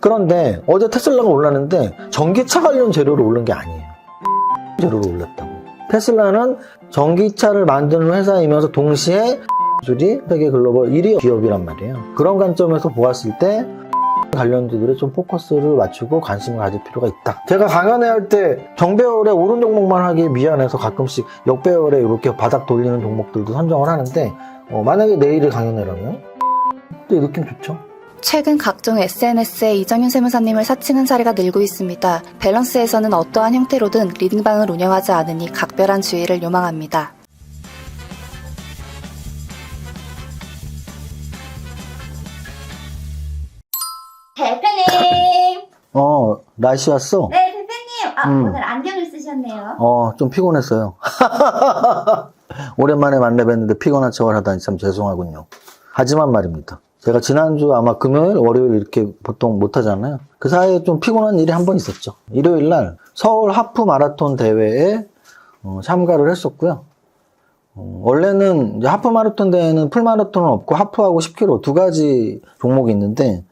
그런데 어제 테슬라가 올랐는데 전기차 관련 재료로 오른 게 아니에요. 재료로 올랐다고. 테슬라는 전기차를 만드는 회사이면서 동시에 기술이 세계 글로벌 1위 기업이란 말이에요. 그런 관점에서 보았을 때 관련주들에 좀 포커스를 맞추고 관심을 가질 필요가 있다. 제가 강연회 할 때 정배열에 오른 종목만 하기 미안해서 가끔씩 역배열에 이렇게 바닥 돌리는 종목들도 선정을 하는데 어, 만약에 내일이 강연회라면 또 느낌 좋죠? 최근 각종 SNS에 이정윤 세무사님을 사칭한 사례가 늘고 있습니다. 밸런스에서는 어떠한 형태로든 리딩방을 운영하지 않으니 각별한 주의를 요망합니다. 대표님! 어, 날씨 왔어? 네, 대표님! 아, 음. 오늘 안경을 쓰셨네요. 어, 좀 피곤했어요. 오랜만에 만나 뵀는데 피곤한 척을 하다니 참 죄송하군요. 하지만 말입니다. 제가 지난주 아마 금요일, 월요일 이렇게 보통 못 하잖아요. 그 사이에 좀 피곤한 일이 한 번 있었죠. 일요일 날 서울 하프 마라톤 대회에 어, 참가를 했었고요. 어, 원래는 하프 마라톤 대회는 풀 마라톤은 없고 하프하고 10km 두 가지 종목이 있는데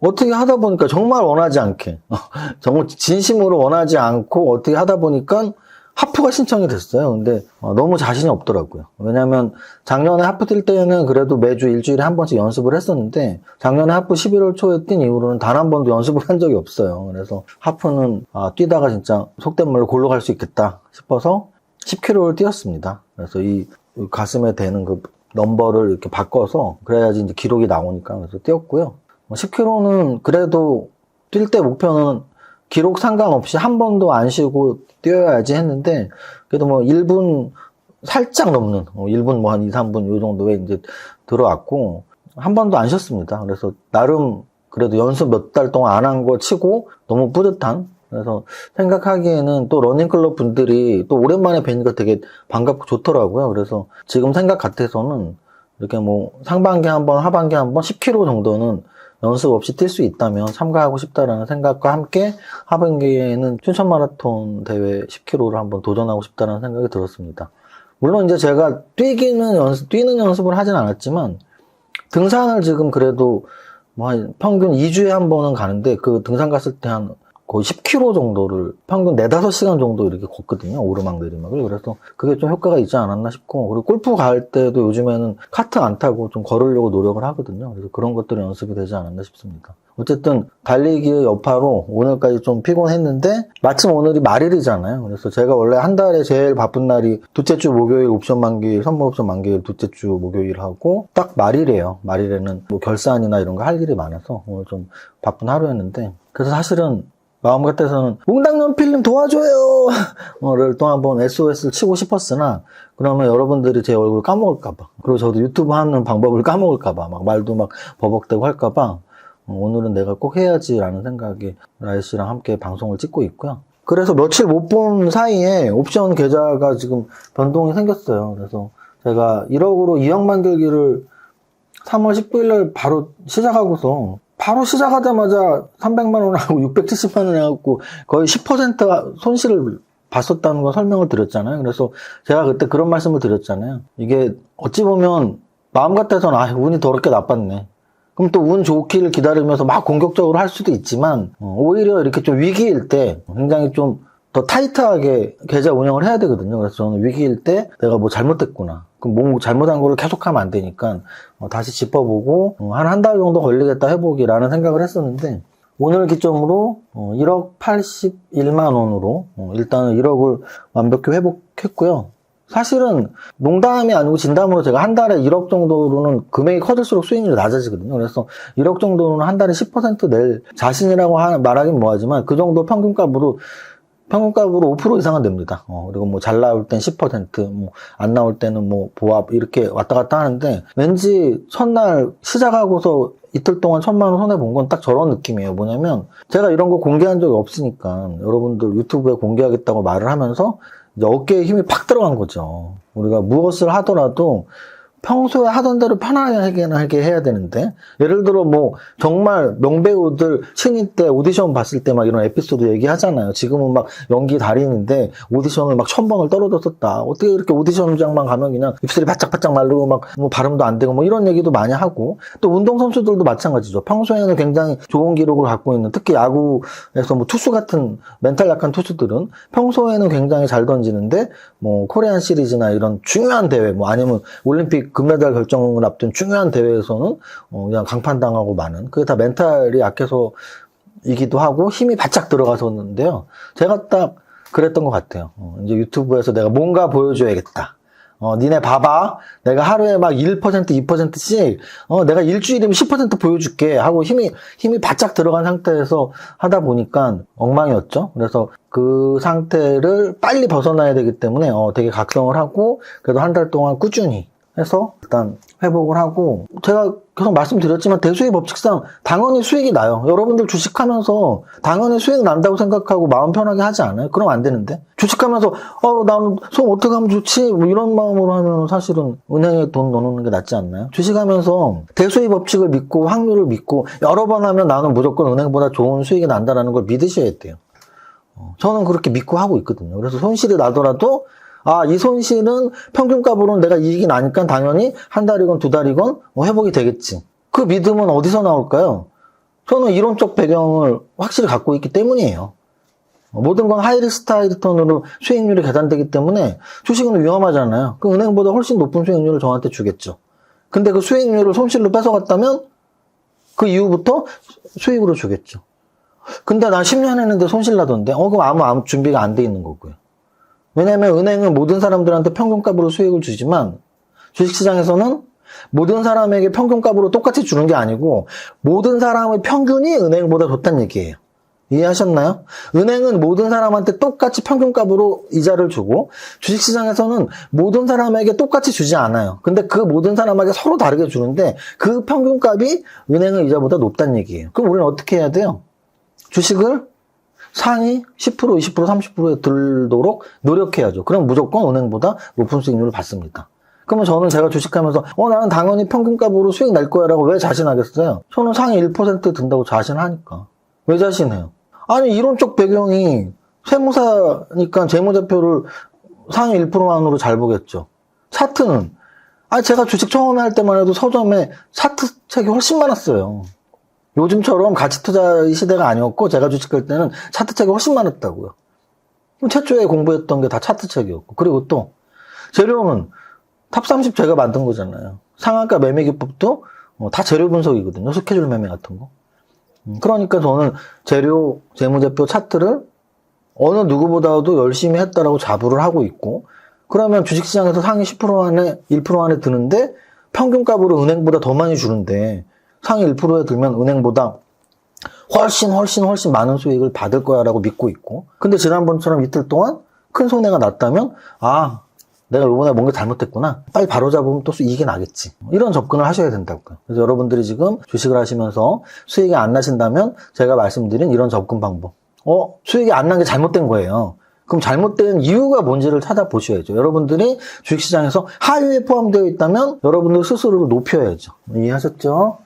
어떻게 하다 보니까 정말 원하지 않게 정말 진심으로 원하지 않고 어떻게 하다 보니까 하프가 신청이 됐어요. 근데 어, 너무 자신이 없더라고요. 왜냐하면 작년에 하프 뛸 때는 그래도 매주 일주일에 한 번씩 연습을 했었는데 작년에 하프 11월 초에 뛴 이후로는 단 한 번도 연습을 한 적이 없어요. 그래서 하프는 아, 뛰다가 진짜 속된 말로 골로 갈 수 있겠다 싶어서 10km를 뛰었습니다. 그래서 이 가슴에 대는 그 넘버를 이렇게 바꿔서 그래야지 이제 기록이 나오니까 그래서 뛰었고요. 10km는 그래도 뛸 때 목표는 기록 상관없이 한 번도 안 쉬고 뛰어야지 했는데 그래도 뭐 1분 살짝 넘는 어, 1분 뭐 한 2, 3분 요 정도에 이제 들어왔고 한 번도 안 쉬었습니다. 그래서 나름 그래도 연습 몇 달 동안 안 한 거 치고 너무 뿌듯한 그래서 생각하기에는 또 러닝클럽 분들이 또 오랜만에 뵈니까 되게 반갑고 좋더라고요. 그래서 지금 생각 같아서는 이렇게 뭐 상반기 한 번, 하반기 한 번 10km 정도는 연습 없이 뛸 수 있다면 참가하고 싶다라는 생각과 함께 하반기에는 춘천 마라톤 대회 10km를 한번 도전하고 싶다는 생각이 들었습니다. 물론 이제 제가 뛰기는 연습, 뛰는 연습을 하진 않았지만 등산을 지금 그래도 뭐한 평균 2주에 한 번은 가는데 그 등산 갔을 때 한 거의 10km 정도를 평균 4, 5시간 정도 이렇게 걷거든요. 오르막 내리막을. 그래서 그게 좀 효과가 있지 않았나 싶고 그리고 골프 갈 때도 요즘에는 카트 안 타고 좀 걸으려고 노력을 하거든요. 그래서 그런 것들이 연습이 되지 않았나 싶습니다. 어쨌든 달리기의 여파로 오늘까지 좀 피곤했는데 마침 오늘이 말일이잖아요. 그래서 제가 원래 한 달에 제일 바쁜 날이 둘째 주 목요일 옵션 만기일, 선물 옵션 만기일 둘째 주 목요일 하고 딱 말일이에요. 말일에는 뭐 결산이나 이런 거 할 일이 많아서 오늘 좀 바쁜 하루였는데 그래서 사실은 마음 같아서는 몽당년 필름 도와줘요! 를 또 한번 SOS를 치고 싶었으나 그러면 여러분들이 제 얼굴 까먹을까봐 그리고 저도 유튜브 하는 방법을 까먹을까봐 막 말도 막 버벅대고 할까봐 어, 오늘은 내가 꼭 해야지라는 생각에 라이 씨랑 함께 방송을 찍고 있고요. 그래서 며칠 못 본 사이에 옵션 계좌가 지금 변동이 생겼어요. 그래서 제가 1억으로 2억 만들기를 3월 19일 날 바로 시작하고서 바로 시작하자마자 300만 원하고 670만 원 해갖고 거의 10% 손실을 봤었다는 거 설명을 드렸잖아요. 그래서 제가 그때 그런 말씀을 드렸잖아요. 이게 어찌 보면 마음 같아서는 아 운이 더럽게 나빴네. 그럼 또 운 좋기를 기다리면서 막 공격적으로 할 수도 있지만 어, 오히려 이렇게 좀 위기일 때 굉장히 좀 더 타이트하게 계좌 운영을 해야 되거든요. 그래서 저는 위기일 때 내가 뭐 잘못됐구나. 그럼 뭐 잘못한 거를 계속하면 안 되니까 어, 다시 짚어보고 어, 한한 달 정도 걸리겠다 해보기라는 생각을 했었는데 오늘 기점으로 어, 1억 81만 원으로 어, 일단은 1억을 완벽히 회복했고요. 사실은 농담이 아니고 진담으로 제가 한 달에 1억 정도로는 금액이 커질수록 수익률이 낮아지거든요. 그래서 1억 정도는 한 달에 10%낼 자신이라고 하- 말하긴 뭐하지만 그 정도 평균값으로 평균값으로 5% 이상은 됩니다. 어, 그리고 뭐 잘 나올 땐 10%, 뭐 안 나올 때는 뭐 보합 이렇게 왔다 갔다 하는데 왠지 첫날 시작하고서 이틀 동안 천만 원 손해 본 건 딱 저런 느낌이에요. 뭐냐면 제가 이런 거 공개한 적이 없으니까 여러분들 유튜브에 공개하겠다고 말을 하면서 어깨에 힘이 팍 들어간 거죠. 우리가 무엇을 하더라도 평소에 하던 대로 편안하게 하게 해야 되는데 예를 들어 뭐 정말 명배우들 신인 때 오디션 봤을 때 막 이런 에피소드 얘기하잖아요. 지금은 막 연기 달인인데 오디션을 막 천 번을 떨어졌었다. 어떻게 이렇게 오디션장만 가면 그냥 입술이 바짝바짝 마르고 막 뭐 발음도 안 되고 뭐 이런 얘기도 많이 하고 또 운동 선수들도 마찬가지죠. 평소에는 굉장히 좋은 기록을 갖고 있는 특히 야구에서 뭐 투수 같은 멘탈 약한 투수들은 평소에는 굉장히 잘 던지는데 뭐 코리안 시리즈나 이런 중요한 대회 뭐 아니면 올림픽 금메달 결정을 앞둔 중요한 대회에서는 어 그냥 강판당하고 마는 그게 다 멘탈이 약해서 이기도 하고 힘이 바짝 들어가서는데요. 제가 딱 그랬던 것 같아요. 어, 이제 유튜브에서 내가 뭔가 보여줘야겠다. 어, 니네 봐봐. 내가 하루에 막 1%, 2%씩, 어, 내가 일주일이면 10% 보여줄게. 하고 힘이, 힘이 바짝 들어간 상태에서 하다 보니까 엉망이었죠. 그래서 그 상태를 빨리 벗어나야 되기 때문에, 어, 되게 각성을 하고, 그래도 한 달 동안 꾸준히 해서 일단 회복을 하고, 제가 계속 말씀드렸지만 대수의 법칙상 당연히 수익이 나요. 여러분들 주식하면서 당연히 수익 난다고 생각하고 마음 편하게 하지 않아요? 그럼 안 되는데. 주식하면서, 어, 나는 손 어떻게 하면 좋지? 뭐 이런 마음으로 하면 사실은 은행에 돈 넣어놓는 게 낫지 않나요? 주식하면서 대수의 법칙을 믿고 확률을 믿고 여러 번 하면 나는 무조건 은행보다 좋은 수익이 난다라는 걸 믿으셔야 돼요. 어, 저는 그렇게 믿고 하고 있거든요. 그래서 손실이 나더라도 아, 이 손실은 평균값으로는 내가 이익이 나니까 당연히 한 달이건 두 달이건 뭐 회복이 되겠지. 그 믿음은 어디서 나올까요? 저는 이론적 배경을 확실히 갖고 있기 때문이에요. 어, 모든 건 하이리스크 하이리턴으로 수익률이 계산되기 때문에 주식은 위험하잖아요. 그 은행보다 훨씬 높은 수익률을 저한테 주겠죠. 근데 그 수익률을 손실로 뺏어갔다면 그 이후부터 수익으로 주겠죠. 근데 나 10년 했는데 손실 나던데? 어, 그럼 아무, 아무 준비가 안 돼 있는 거고요. 왜냐면 은행은 모든 사람들한테 평균값으로 수익을 주지만 주식시장에서는 모든 사람에게 평균값으로 똑같이 주는 게 아니고 모든 사람의 평균이 은행보다 좋다는 얘기예요. 이해하셨나요? 은행은 모든 사람한테 똑같이 평균값으로 이자를 주고 주식시장에서는 모든 사람에게 똑같이 주지 않아요. 근데 그 모든 사람에게 서로 다르게 주는데 그 평균값이 은행의 이자보다 높다는 얘기예요. 그럼 우리는 어떻게 해야 돼요? 주식을 상위 10%, 20%, 30%에 들도록 노력해야죠. 그럼 무조건 은행보다 높은 수익률을 받습니다. 그러면 저는 제가 주식하면서 어 나는 당연히 평균값으로 수익 낼 거야라고 왜 자신하겠어요? 저는 상위 1% 든다고 자신하니까. 왜 자신해요? 아니 이론적 배경이 세무사니까 재무제표를 상위 1%만으로 잘 보겠죠. 차트는 아 제가 주식 처음에 할 때만 해도 서점에 차트 책이 훨씬 많았어요. 요즘처럼 가치 투자 시대가 아니었고 제가 주식 할 때는 차트 책이 훨씬 많았다고요. 최초에 공부했던 게 다 차트 책이었고 그리고 또 재료는 탑30 제가 만든 거잖아요. 상한가 매매 기법도 어, 다 재료 분석이거든요. 스케줄 매매 같은 거. 음, 그러니까 저는 재료 재무제표 차트를 어느 누구보다도 열심히 했다라고 자부를 하고 있고 그러면 주식시장에서 상위 10% 안에 1% 안에 드는데 평균값으로 은행보다 더 많이 주는데 상위 1%에 들면 은행보다 훨씬 훨씬 훨씬 많은 수익을 받을 거야라고 믿고 있고 근데 지난번처럼 이틀 동안 큰 손해가 났다면 아 내가 이번에 뭔가 잘못했구나 빨리 바로잡으면 또 이익이 나겠지 이런 접근을 하셔야 된다고요 그래서 여러분들이 지금 주식을 하시면서 수익이 안 나신다면 제가 말씀드린 이런 접근 방법 어 수익이 안 난 게 잘못된 거예요 그럼 잘못된 이유가 뭔지를 찾아보셔야죠. 여러분들이 주식시장에서 하위에 포함되어 있다면 여러분들 스스로를 높여야죠. 이해하셨죠?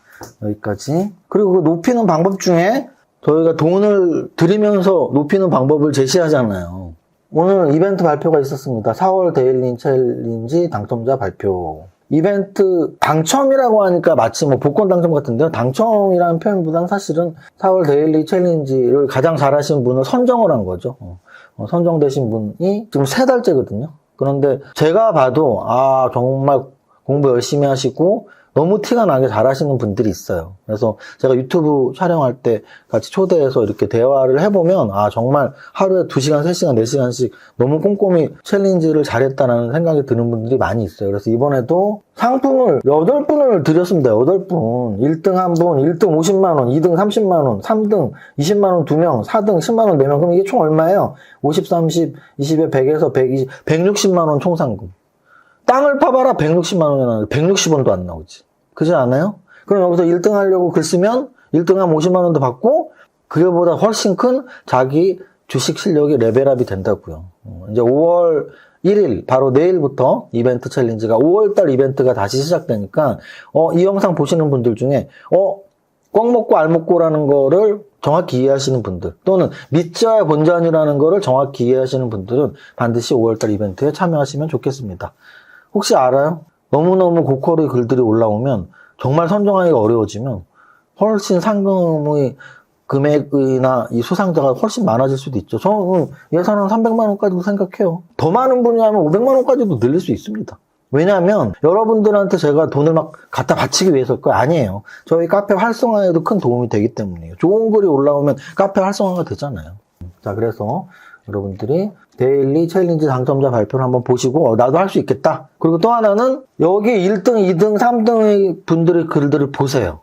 여기까지. 그리고 그 높이는 방법 중에 저희가 돈을 들이면서 높이는 방법을 제시하잖아요. 오늘 이벤트 발표가 있었습니다. 4월 데일리 챌린지 당첨자 발표. 이벤트 당첨이라고 하니까 마치 뭐 복권 당첨 같은데요. 당첨이라는 표현보다는 사실은 4월 데일리 챌린지를 가장 잘하신 분을 선정을 한 거죠. 어, 어, 선정되신 분이 지금 세 달째거든요. 그런데 제가 봐도 아 정말 공부 열심히 하시고 너무 티가 나게 잘하시는 분들이 있어요. 그래서 제가 유튜브 촬영할 때 같이 초대해서 이렇게 대화를 해보면 아 정말 하루에 2시간, 3시간, 4시간씩 너무 꼼꼼히 챌린지를 잘했다라는 생각이 드는 분들이 많이 있어요. 그래서 이번에도 상품을 8분을 드렸습니다. 8분. 1등 한 분, 1등 50만원, 2등 30만원, 3등 20만원 2명, 4등 10만원 4명. 그럼 이게 총 얼마예요? 50, 30, 20에 100에서 120, 160만원 총 상금. 땅을 파봐라 160만 원이 나오는데 160원도 안 나오지. 그지 않아요? 그럼 여기서 1등 하려고 글 쓰면 1등 하면 50만 원도 받고 그게보다 훨씬 큰 자기 주식 실력이 레벨업이 된다고요. 어, 이제 5월 1일, 바로 내일부터 이벤트 챌린지가 5월달 이벤트가 다시 시작되니까, 어, 이 영상 보시는 분들 중에, 어, 꽉 먹고 알 먹고라는 거를 정확히 이해하시는 분들, 또는 믿져야 본전이라는 거를 정확히 이해하시는 분들은 반드시 5월달 이벤트에 참여하시면 좋겠습니다. 혹시 알아요? 너무너무 고퀄의 글들이 올라오면, 정말 선정하기가 어려워지면, 훨씬 상금의 금액이나 이 수상자가 훨씬 많아질 수도 있죠. 저는 예산은 300만 원까지도 생각해요. 더 많은 분이 하면 500만 원까지도 늘릴 수 있습니다. 왜냐하면 여러분들한테 제가 돈을 막 갖다 바치기 위해서일 거 아니에요. 저희 카페 활성화에도 큰 도움이 되기 때문이에요. 좋은 글이 올라오면 카페 활성화가 되잖아요. 자, 그래서 여러분들이 데일리 챌린지 당첨자 발표를 한번 보시고 어, 나도 할 수 있겠다. 그리고 또 하나는 여기 1등, 2등, 3등의 분들의 글들을 보세요.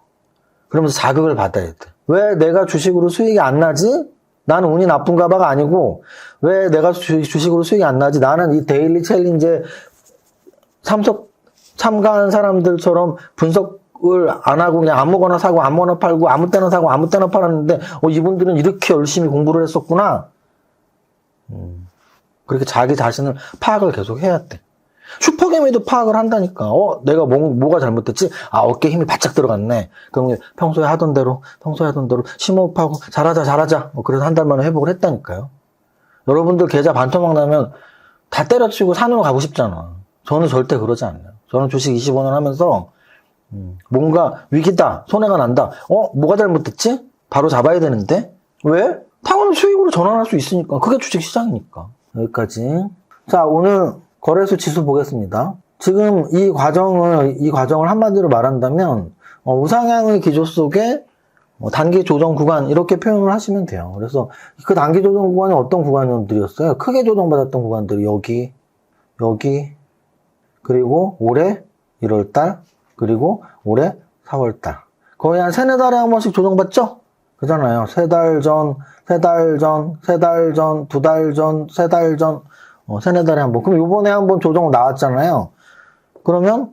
그러면서 자극을 받아야 돼. 왜 내가 주식으로 수익이 안 나지? 나는 운이 나쁜가 봐가 아니고 왜 내가 주, 주식으로 수익이 안 나지? 나는 이 데일리 챌린지에 참석 참가한 사람들처럼 분석을 안 하고 그냥 아무거나 사고 아무거나 팔고 아무 때나 사고 아무 때나 팔았는데 어, 이분들은 이렇게 열심히 공부를 했었구나. 음, 그렇게 자기 자신을 파악을 계속 해야 돼. 슈퍼게임에도 파악을 한다니까. 어, 내가 뭐, 뭐가 잘못됐지? 아, 어깨 힘이 바짝 들어갔네. 그럼 평소에 하던 대로, 평소에 하던 대로 심호흡하고 잘하자, 잘하자. 뭐 그래서 한 달 만에 회복을 했다니까요. 여러분들 계좌 반토막 나면 다 때려치고 산으로 가고 싶잖아. 저는 절대 그러지 않아요. 저는 주식 25년 하면서 음, 뭔가 위기다, 손해가 난다. 어, 뭐가 잘못됐지? 바로 잡아야 되는데 왜? 당연히 수익으로 전환할 수 있으니까. 그게 주식 시장이니까. 여기까지. 자, 오늘 거래소 지수 보겠습니다. 지금 이 과정을 이 과정을 한마디로 말한다면 어, 우상향의 기조 속에 어, 단기 조정 구간 이렇게 표현을 하시면 돼요. 그래서 그 단기 조정 구간이 어떤 구간들이었어요? 크게 조정받았던 구간들이 여기, 여기, 그리고 올해 1월달, 그리고 올해 4월달. 거의 한 세네 달에 한 번씩 조정받죠? 그잖아요. 세 달 전, 세 달 전, 세 달 전, 두 달 전, 세 달 전, 어, 세네 달에 한 번. 그럼 요번에 한 번 조정 나왔잖아요. 그러면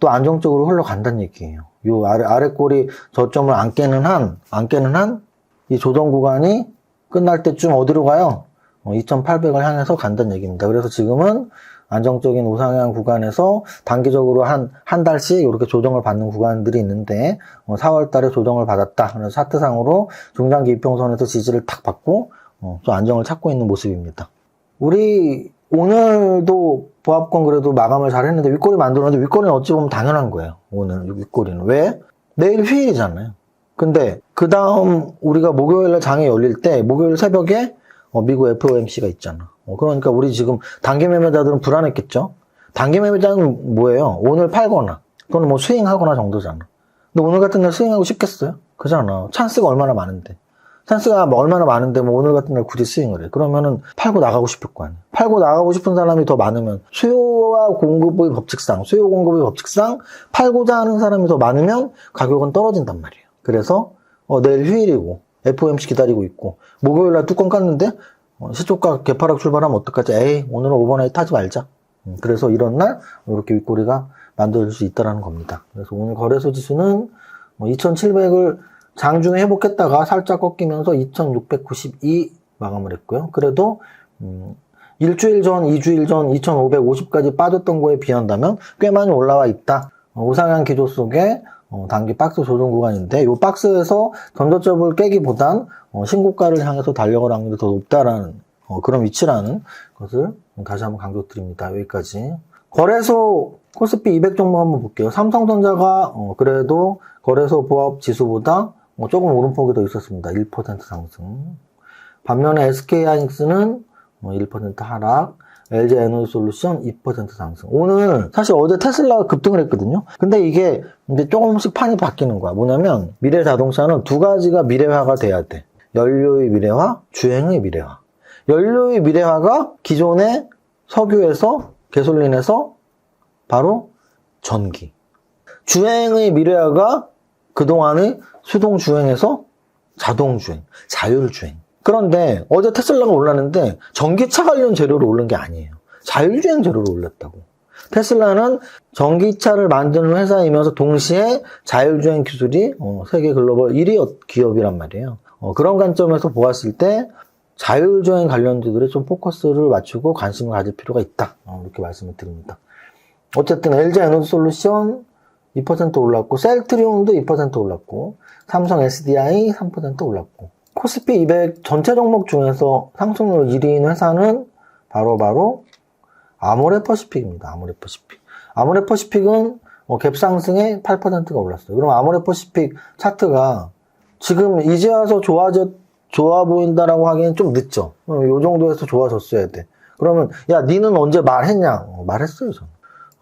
또 안정적으로 흘러간다는 얘기예요. 요 아래, 아래 꼬리 저점을 안 깨는 한, 안 깨는 한, 이 조정 구간이 끝날 때쯤 어디로 가요? 2,800을 향해서 간다는 얘기입니다. 그래서 지금은 안정적인 우상향 구간에서 단기적으로 한, 한 달씩 이렇게 조정을 받는 구간들이 있는데, 4월 달에 조정을 받았다. 그래서 차트상으로 중장기 이평선에서 지지를 탁 받고, 어, 좀 안정을 찾고 있는 모습입니다. 우리 오늘도 보합권 그래도 마감을 잘 했는데 윗꼬리 만들었는데 윗꼬리는 어찌 보면 당연한 거예요. 오늘 윗꼬리는. 왜? 내일 휴일이잖아요. 근데 그 다음 우리가 목요일날 장이 열릴 때 목요일 새벽에 어, 미국 FOMC가 있잖아. 어, 그러니까 우리 지금 단기 매매자들은 불안했겠죠? 단기 매매자는 뭐예요? 오늘 팔거나 또는 뭐 스윙하거나 정도잖아. 근데 오늘 같은 날 스윙하고 싶겠어요? 그잖아. 찬스가 얼마나 많은데. 찬스가 뭐 얼마나 많은데 뭐 오늘 같은 날 굳이 스윙을 해. 그러면은 팔고 나가고 싶을 거 아니야. 팔고 나가고 싶은 사람이 더 많으면 수요와 공급의 법칙상, 수요 공급의 법칙상 팔고자 하는 사람이 더 많으면 가격은 떨어진단 말이에요. 그래서 어, 내일 휴일이고 FOMC 기다리고 있고 목요일 날 뚜껑 깠는데 어, 시초가 개파락 출발하면 어떡하지? 에이 오늘은 오버나잇 타지 말자. 음, 그래서 이런 날 이렇게 윗꼬리가 만들어질 수 있다는 겁니다. 그래서 오늘 거래소 지수는 2,700을 장중에 회복했다가 살짝 꺾이면서 2,692 마감을 했고요. 그래도 음, 일주일 전, 2주일 전 2,550까지 빠졌던 거에 비한다면 꽤 많이 올라와 있다. 어, 우상향 기조 속에 어, 단기 박스 조정 구간인데 이 박스에서 전저점을 깨기보단 어, 신고가를 향해서 달려갈 확률이 더 높다라는 어, 그런 위치라는 것을 다시 한번 강조드립니다. 여기까지. 거래소 코스피 200 종목 한번 볼게요. 삼성전자가 어, 그래도 거래소 보합 지수보다 어, 조금 오름폭이 더 있었습니다. 1% 상승. 반면에 SK하이닉스는 어, 1% 하락. LG 에너지 솔루션 2% 상승. 오늘 사실 어제 테슬라가 급등을 했거든요. 근데 이게 이제 조금씩 판이 바뀌는 거야. 뭐냐면 미래 자동차는 두 가지가 미래화가 돼야 돼. 연료의 미래화, 주행의 미래화. 연료의 미래화가 기존의 석유에서 개솔린에서 바로 전기. 주행의 미래화가 그동안의 수동 주행에서 자동 주행, 자율 주행. 그런데 어제 테슬라가 올랐는데 전기차 관련 재료로 오른 게 아니에요. 자율주행 재료로 올랐다고. 테슬라는 전기차를 만드는 회사이면서 동시에 자율주행 기술이 어, 세계 글로벌 1위 기업이란 말이에요. 어, 그런 관점에서 보았을 때 자율주행 관련주들에 좀 포커스를 맞추고 관심을 가질 필요가 있다. 어, 이렇게 말씀을 드립니다. 어쨌든 LG 에너지 솔루션 2% 올랐고, 셀트리온도 2% 올랐고, 삼성 SDI 3% 올랐고, 코스피 200 전체 종목 중에서 상승률 1위인 회사는 바로 바로 아모레퍼시픽입니다. 아모레퍼시픽. 아모레퍼시픽은 어, 갭 상승에 8%가 올랐어요. 그럼 아모레퍼시픽 차트가 지금 이제 와서 좋아졌, 좋아 보인다라고 하기엔 좀 늦죠. 어, 요 정도에서 좋아졌어야 돼. 그러면, 야, 니는 언제 말했냐? 어, 말했어요, 저는.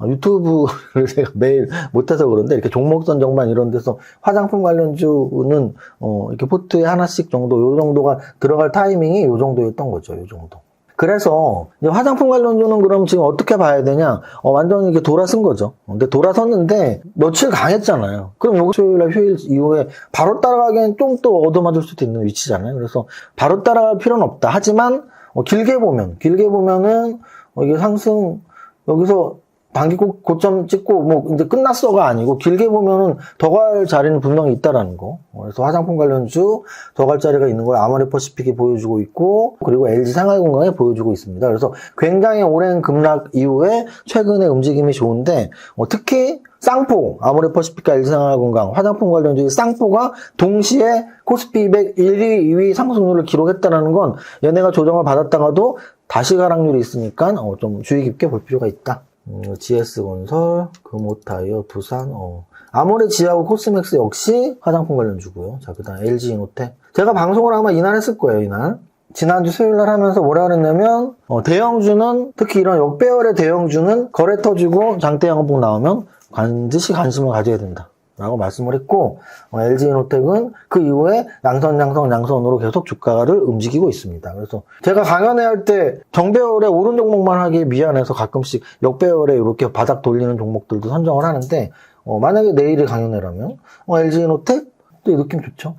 어, 유튜브를 제가 매일 못해서 그런데 이렇게 종목 선 정반 이런 데서 화장품 관련주는 어, 이렇게 포트에 하나씩 정도, 요 정도가 들어갈 타이밍이 요 정도였던 거죠, 요 정도. 그래서 화장품 관련주는 그럼 지금 어떻게 봐야 되냐? 어, 완전히 이렇게 돌아선 거죠. 근데 돌아섰는데 며칠 강했잖아요. 그럼 요거 수요일날 휴일 이후에 바로 따라가기엔 좀 또 얻어맞을 수도 있는 위치잖아요. 그래서 바로 따라갈 필요는 없다. 하지만 어, 길게 보면 길게 보면은 어, 이게 상승 여기서 단기 고, 고점 찍고 뭐 이제 끝났어가 아니고 길게 보면은 더 갈 자리는 분명히 있다라는 거. 어, 그래서 화장품 관련주 더 갈 자리가 있는 걸 아모레퍼시픽이 보여주고 있고 그리고 LG 생활건강이 보여주고 있습니다. 그래서 굉장히 오랜 급락 이후에 최근에 움직임이 좋은데 어, 특히 쌍포 아모레퍼시픽과 LG 생활건강 화장품 관련주의 쌍포가 동시에 코스피 200 1위, 2위 상승률을 기록했다는 건 얘네가 조정을 받았다가도 다시 가락률이 있으니까 어, 좀 주의 깊게 볼 필요가 있다. 음, GS건설, 금호타이어, 두산, 어. 아모레 지하고 코스맥스 역시 화장품 관련 주고요. 자, 그 다음 LG 이노텍. 제가 방송을 아마 이날 했을 거예요, 이날. 지난주 수요일 날 하면서 뭐라 그랬냐면, 어, 대형주는, 특히 이런 역배열의 대형주는 거래 터지고 장대 양봉 나오면 반드시 관심을 가져야 된다. 라고 말씀을 했고, LG 이노텍은 그 이후에 양선, 양선, 양선으로 계속 주가를 움직이고 있습니다. 그래서 제가 강연회 할 때 정배열의 오른 종목만 하기 미안해서 가끔씩 역배열에 이렇게 바닥 돌리는 종목들도 선정을 하는데, 어, 만약에 내일이 강연회라면, 어, LG 이노텍? 또 느낌 좋죠?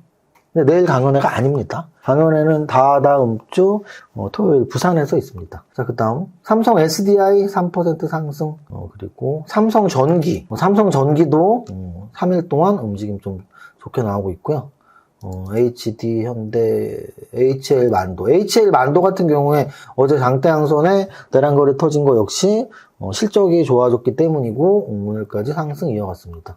근데 내일 강연회가 아닙니다. 강연회는 다다음 주 어, 토요일 부산에서 있습니다. 자, 그 다음 삼성 SDI 3% 상승 어, 그리고 삼성 전기 어, 삼성 전기도 3일 동안 움직임 좀 좋게 나오고 있고요. 어, HD 현대 HL 만도 HL 만도 같은 경우에 어제 장대 양선에 대량거래 터진 거 역시 어, 실적이 좋아졌기 때문이고 오늘까지 상승 이어갔습니다.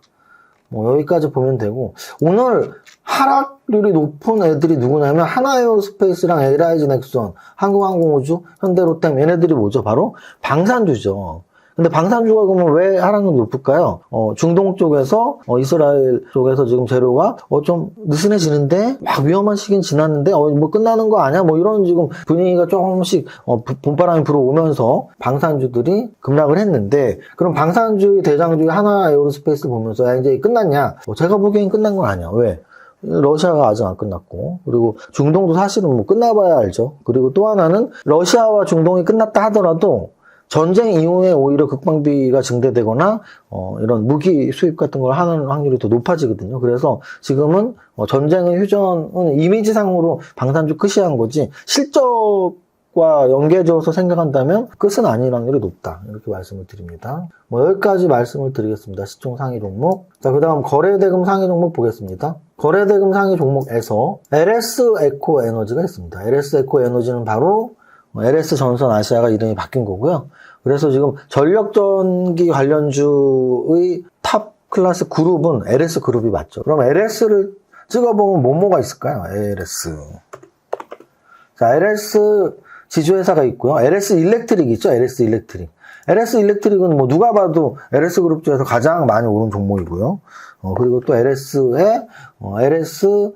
뭐 여기까지 보면 되고 오늘 하락률이 높은 애들이 누구냐면 하나에어스페이스랑 에라이즈 넥슨, 한국항공우주, 현대로템 얘네들이 뭐죠? 바로 방산주죠. 근데 방산주가 그러면 왜 하락률이 높을까요? 어, 중동 쪽에서 어, 이스라엘 쪽에서 지금 재료가 어, 좀 느슨해지는데 막 위험한 시기는 지났는데 어, 뭐 끝나는 거 아니야? 뭐 이런 지금 분위기가 조금씩 어, 부- 봄바람이 불어오면서 방산주들이 급락을 했는데 그럼 방산주의 대장주의 하나 에어로스페이스 보면서 야, 이제 끝났냐? 어, 제가 보기엔 끝난 건 아니야. 왜? 러시아가 아직 안 끝났고 그리고 중동도 사실은 뭐 끝나봐야 알죠. 그리고 또 하나는 러시아와 중동이 끝났다 하더라도 전쟁 이후에 오히려 국방비가 증대되거나 어, 이런 무기 수입 같은 걸 하는 확률이 더 높아지거든요. 그래서 지금은 어, 전쟁의 휴전은 이미지상으로 방산주 끝이 한 거지 실적 과 연계져서 생각한다면 끝은 아닐 확률이 높다. 이렇게 말씀을 드립니다. 뭐 여기까지 말씀을 드리겠습니다. 시총 상위 종목. 자, 그 다음 거래대금 상위 종목 보겠습니다. 거래대금 상위 종목에서 LS 에코 에너지가 있습니다. LS 에코 에너지는 바로 LS 전선 아시아가 이름이 바뀐 거고요. 그래서 지금 전력전기 관련주의 탑 클래스 그룹은 LS 그룹이 맞죠. 그럼 LS를 찍어보면 뭐뭐가 있을까요? LS. 자, LS 지주회사가 있고요. LS 일렉트릭 있죠? LS 일렉트릭. LS 일렉트릭은 뭐 누가 봐도 LS 그룹 중에서 가장 많이 오른 종목이고요. 어, 그리고 또 LS의 LS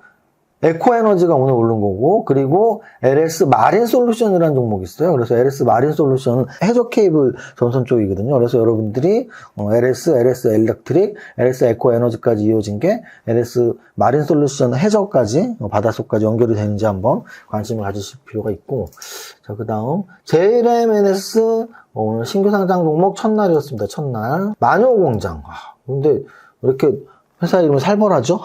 에코에너지가 오늘 오른 거고, 그리고 LS 마린 솔루션이라는 종목이 있어요. 그래서 LS 마린 솔루션은 해적 케이블 전선 쪽이거든요. 그래서 여러분들이 어, LS, LS 엘렉트릭, LS 에코에너지까지 이어진 게 LS 마린 솔루션 해적까지, 어, 바닷속까지 연결이 되는지 한번 관심을 가지실 필요가 있고, 자, 그 다음, JLMNS 어, 오늘 신규 상장 종목 첫날이었습니다. 첫날. 마녀공장. 아, 근데 이렇게 회사 이름이 살벌하죠?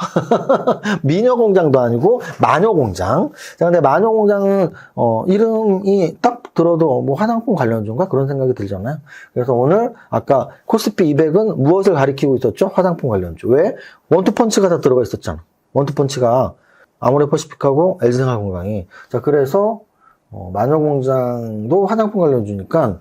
미녀 공장도 아니고 마녀 공장. 자, 근데 마녀 공장은 어, 이름이 딱 들어도 뭐 화장품 관련주인가 그런 생각이 들잖아요. 그래서 오늘 아까 코스피 200은 무엇을 가리키고 있었죠? 화장품 관련주. 왜? 원투펀치가 다 들어가 있었잖아. 원투펀치가 아모레퍼시픽하고 LG생활건강이. 자, 그래서 어, 마녀공장도 화장품 관련주니까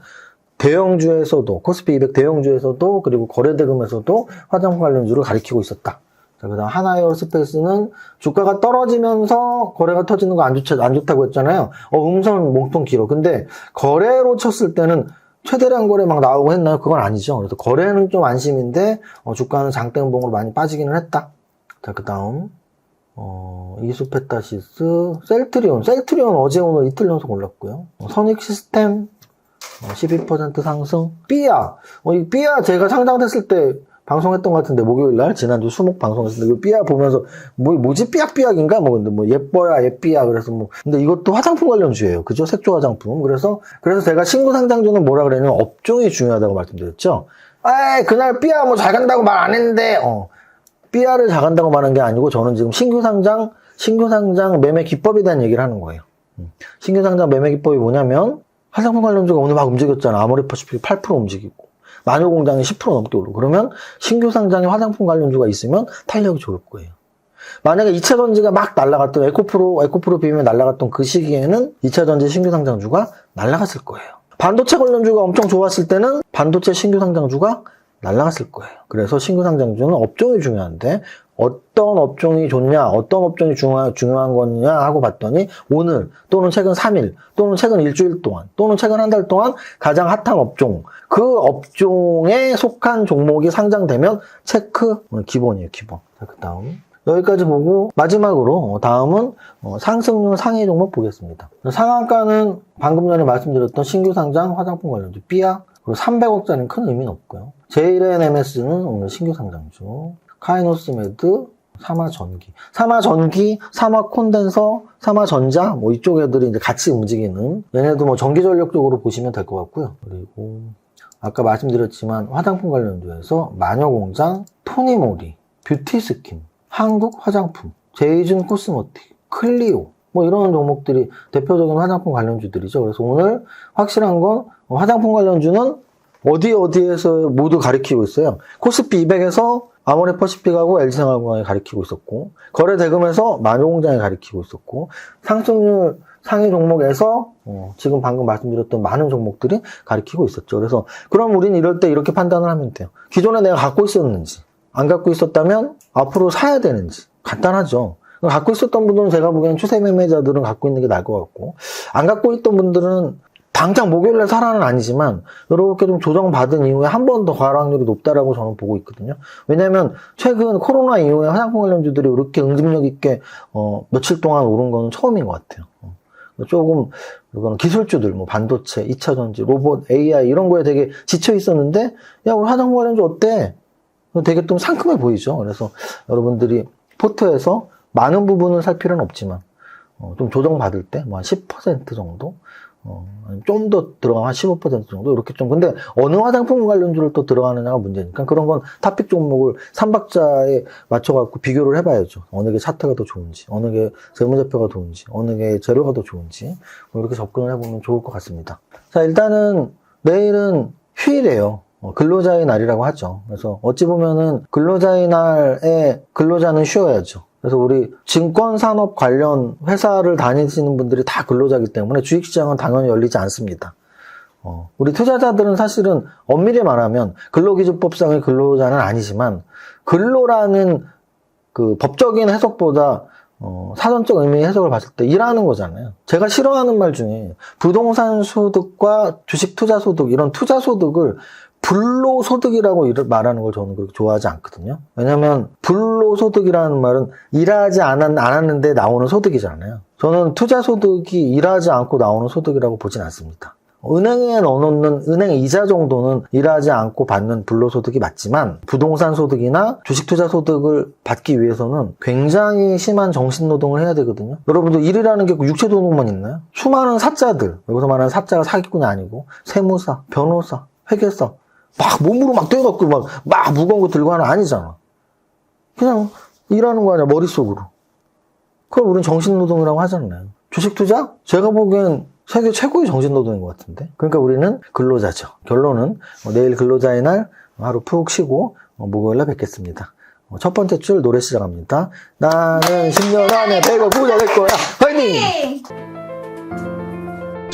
대형주에서도 코스피 200 대형주에서도 그리고 거래대금에서도 화장품 관련주를 가리키고 있었다. 자, 그다음 하나에어스페이스는 주가가 떨어지면서 거래가 터지는 거 안 좋, 안 좋다고 했잖아요. 어, 음선 몸통 길어. 근데 거래로 쳤을 때는 최대량 거래 막 나오고 했나요? 그건 아니죠. 그래서 거래는 좀 안심인데 어, 주가는 장대음봉으로 많이 빠지기는 했다. 자, 그 다음 어, 이수페타시스, 셀트리온. 셀트리온 어제 오늘 이틀 연속 올랐고요. 어, 선익 시스템 어, 12% 상승. 삐아. 어, 이 삐아 제가 상장됐을 때 방송했던 것 같은데 목요일 날? 지난주 수목 때이 삐아 보면서 뭐 뭐지? 삐약삐약인가? 뭐 근데 뭐 예뻐야 예삐야. 그래서 뭐 근데 이것도 화장품 관련 주예요. 그죠? 색조 화장품. 그래서 그래서 제가 신고 상장주는 뭐라 그랬냐면 업종이 중요하다고 말씀드렸죠? 아 그날 삐아 뭐잘 간다고 말 안 했는데. 어. 삐아를 잘 간다고 말한 게 아니고 저는 지금 신규 상장 신규 상장 매매 기법에 대한 얘기를 하는 거예요. 음. 신규 상장 매매 기법이 뭐냐면 화장품 관련주가 오늘 막 움직였잖아 아모레퍼시픽 8% 움직이고 마녀공장이 10% 넘게 오르고 그러면 신규 상장에 화장품 관련주가 있으면 탄력이 좋을 거예요. 만약에 2차 전지가 막 날라갔던 에코프로 에코프로 비빔에 날라갔던 그 시기에는 2차 전지 신규 상장주가 날라갔을 거예요. 반도체 관련주가 엄청 좋았을 때는 반도체 신규 상장주가 날라갔을 거예요. 그래서 신규 상장주는 업종이 중요한데 어떤 업종이 좋냐, 어떤 업종이 중요한, 중요한 거냐 하고 봤더니 오늘 또는 최근 3일 또는 최근 일주일 동안 또는 최근 한 달 동안 가장 핫한 업종 그 업종에 속한 종목이 상장되면 체크 어, 기본이에요, 기본. 자, 그 다음. 여기까지 보고 마지막으로 어, 다음은 어, 상승률 상위 종목 보겠습니다. 상한가는 방금 전에 말씀드렸던 신규 상장 화장품 관련주 삐아 그리고 300억짜리는 큰 의미는 없고요. JLNMS는 오늘 신규 상장주 카이노스메드 사마전기, 사마전기, 사마콘덴서, 사마전자 뭐 이쪽 애들이 이제 같이 움직이는 얘네도 뭐 전기전력 쪽으로 보시면 될 것 같고요. 그리고 아까 말씀드렸지만 화장품 관련주에서 마녀공장, 토니모리, 뷰티스킨, 한국 화장품, 제이준 코스모틱, 클리오 뭐 이런 종목들이 대표적인 화장품 관련주들이죠. 그래서 오늘 확실한 건 화장품 관련주는 어디 어디에서 모두 가리키고 있어요. 코스피 200에서 아모레퍼시픽하고 LG생활공학이 가리키고 있었고 거래 대금에서 마녀공장이 가리키고 있었고 상승률 상위 종목에서 어, 지금 방금 말씀드렸던 많은 종목들이 가리키고 있었죠. 그래서 그럼 우리는 이럴 때 이렇게 판단을 하면 돼요. 기존에 내가 갖고 있었는지 안 갖고 있었다면 앞으로 사야 되는지 간단하죠. 갖고 있었던 분들은 제가 보기엔 추세 매매자들은 갖고 있는 게 나을 것 같고 안 갖고 있던 분들은 당장 목요일날 사라는 아니지만 이렇게 좀 조정받은 이후에 한 번 더 과락률이 높다라고 저는 보고 있거든요. 왜냐하면 최근 코로나 이후에 화장품 관련주들이 이렇게 응집력 있게 어, 며칠 동안 오른 거는 처음인 것 같아요. 어. 조금 이거는 기술주들 뭐 반도체, 2차 전지, 로봇, AI 이런 거에 되게 지쳐 있었는데 야 우리 화장품 관련주 어때? 되게 좀 상큼해 보이죠. 그래서 여러분들이 포트에서 많은 부분을 살 필요는 없지만 어, 좀 조정받을 때 뭐 한 10% 정도 어, 좀 더 들어가면 한 15% 정도? 이렇게 좀 근데 어느 화장품 관련주를 또 들어가느냐가 문제니까 그런 건 탑픽 종목을 3박자에 맞춰갖고 비교를 해봐야죠. 어느 게 차트가 더 좋은지 어느 게 재무제표가 좋은지 어느 게 재료가 더 좋은지 뭐 이렇게 접근을 해보면 좋을 것 같습니다. 자 일단은 내일은 휴일이에요. 어, 근로자의 날이라고 하죠. 그래서 어찌 보면은 근로자의 날에 근로자는 쉬어야죠 그래서 우리 증권산업 관련 회사를 다니시는 분들이 다 근로자기 때문에 주식시장은 당연히 열리지 않습니다. 어, 우리 투자자들은 사실은 엄밀히 말하면 근로기준법상의 근로자는 아니지만 근로라는 그 법적인 해석보다 어, 사전적 의미의 해석을 봤을 때 일하는 거잖아요. 제가 싫어하는 말 중에 부동산 소득과 주식 투자 소득 이런 투자 소득을 불로소득이라고 말하는 걸 저는 그렇게 좋아하지 않거든요. 왜냐하면 불로소득이라는 말은 일하지 않았, 않았는데 나오는 소득이잖아요. 저는 투자 소득이 일하지 않고 나오는 소득이라고 보진 않습니다. 은행에 넣어놓는 은행 이자 정도는 일하지 않고 받는 불로소득이 맞지만 부동산 소득이나 주식 투자 소득을 받기 위해서는 굉장히 심한 정신 노동을 해야 되거든요. 여러분들 일이라는 게 육체 노동만 있나요? 수많은 사자들 여기서 말하는 사자가 사기꾼이 아니고 세무사, 변호사, 회계사 막 몸으로 막 뛰어갖고 막, 막 무거운 거 들고 하는 거 아니잖아. 그냥 일하는 거 아니야, 머릿속으로. 그걸 우리는 정신노동이라고 하잖아요. 주식 투자? 제가 보기엔 세계 최고의 정신노동인 것 같은데. 그러니까 우리는 근로자죠. 결론은 어, 내일 근로자의 날 하루 푹 쉬고 어, 목요일날 뵙겠습니다. 어, 첫 번째 줄 노래 시작합니다. 나는 10년 안에 100억 부자 될 거야. 화이팅! 네.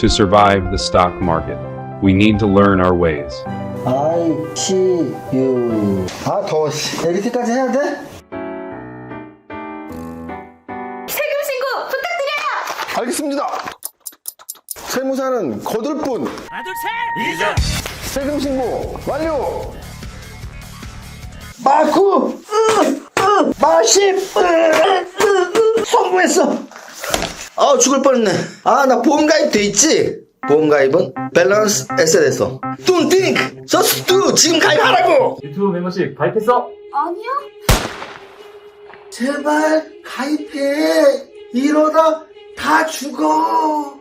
to survive the stock market. We need to learn our ways. I see you. 아, 더워, 씨. 에디트까지 해야 돼? 세금 신고 부탁드려요. 알겠습니다. 세무사는 거들 뿐. 세금 신고 완료. 마구! 마십! 성공했어! 아 죽을 뻔했네. 아, 나 보험 가입 돼 있지? 보험 가입은 밸런스 에셋에서. Don't think! Just do! 지금 가입하라고! 유튜브 멤버십 가입했어? 아니요. 제발 가입해! 이러다 다 죽어!